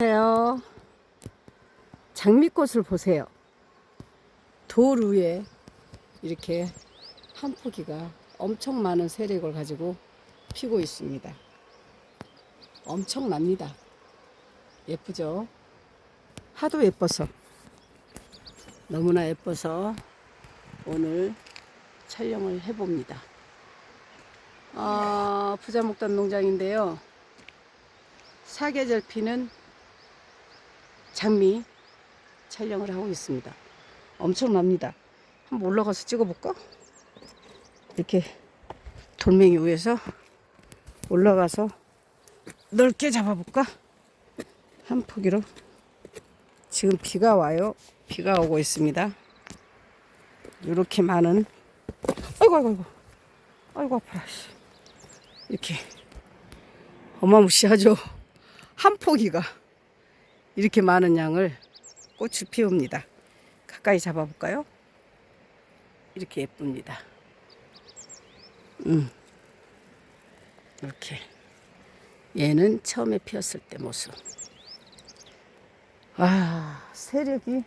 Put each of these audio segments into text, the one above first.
보세요. 장미꽃을 보세요. 돌 위에 이렇게 한 포기가 엄청 많은 세력을 가지고 피고 있습니다. 엄청납니다. 예쁘죠? 하도 예뻐서 너무나 예뻐서 오늘 촬영을 해봅니다. 아, 부자목단 농장인데요. 사계절 피는 장미 촬영을 하고 있습니다. 엄청납니다. 한번 올라가서 찍어볼까? 이렇게 돌멩이 위에서 올라가서 넓게 잡아볼까? 한 포기로 지금 비가 와요. 비가 오고 있습니다. 이렇게 많은 아이고 아이고 아이고 아이고 아파라 씨. 이렇게 어마무시하죠. 한 포기가 이렇게 많은 양을 꽃을 피웁니다. 가까이 잡아볼까요? 이렇게 예쁩니다. 음. 이렇게. 얘는 처음에 피었을 때 모습. 아, 세력이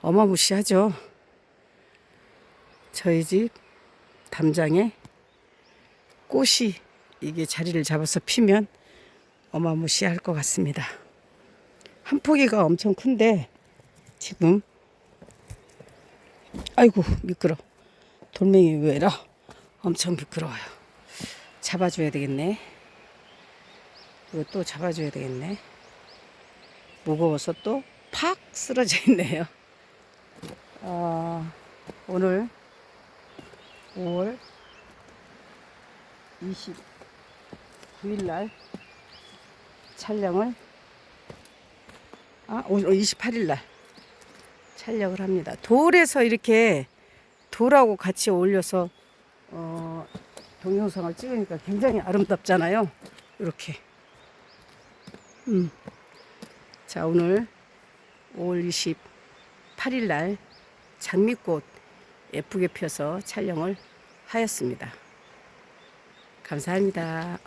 어마무시하죠. 저희 집 담장에 꽃이 이게 자리를 잡아서 피면 어마무시할 것 같습니다. 한 포기가 엄청 큰데 지금 아이고 미끄러 돌멩이 왜라 엄청 미끄러워요. 잡아줘야 되겠네. 이거 또 잡아줘야 되겠네. 무거워서 또 팍 쓰러져 있네요. 어, 오늘 5월 29일 날 촬영을 아, 오늘 28일 날 촬영을 합니다. 돌에서 이렇게 돌하고 같이 올려서 어, 동영상을 찍으니까 굉장히 아름답잖아요. 이렇게. 음. 자, 오늘 5월 28일 날 장미꽃 예쁘게 펴서 촬영을 하였습니다. 감사합니다.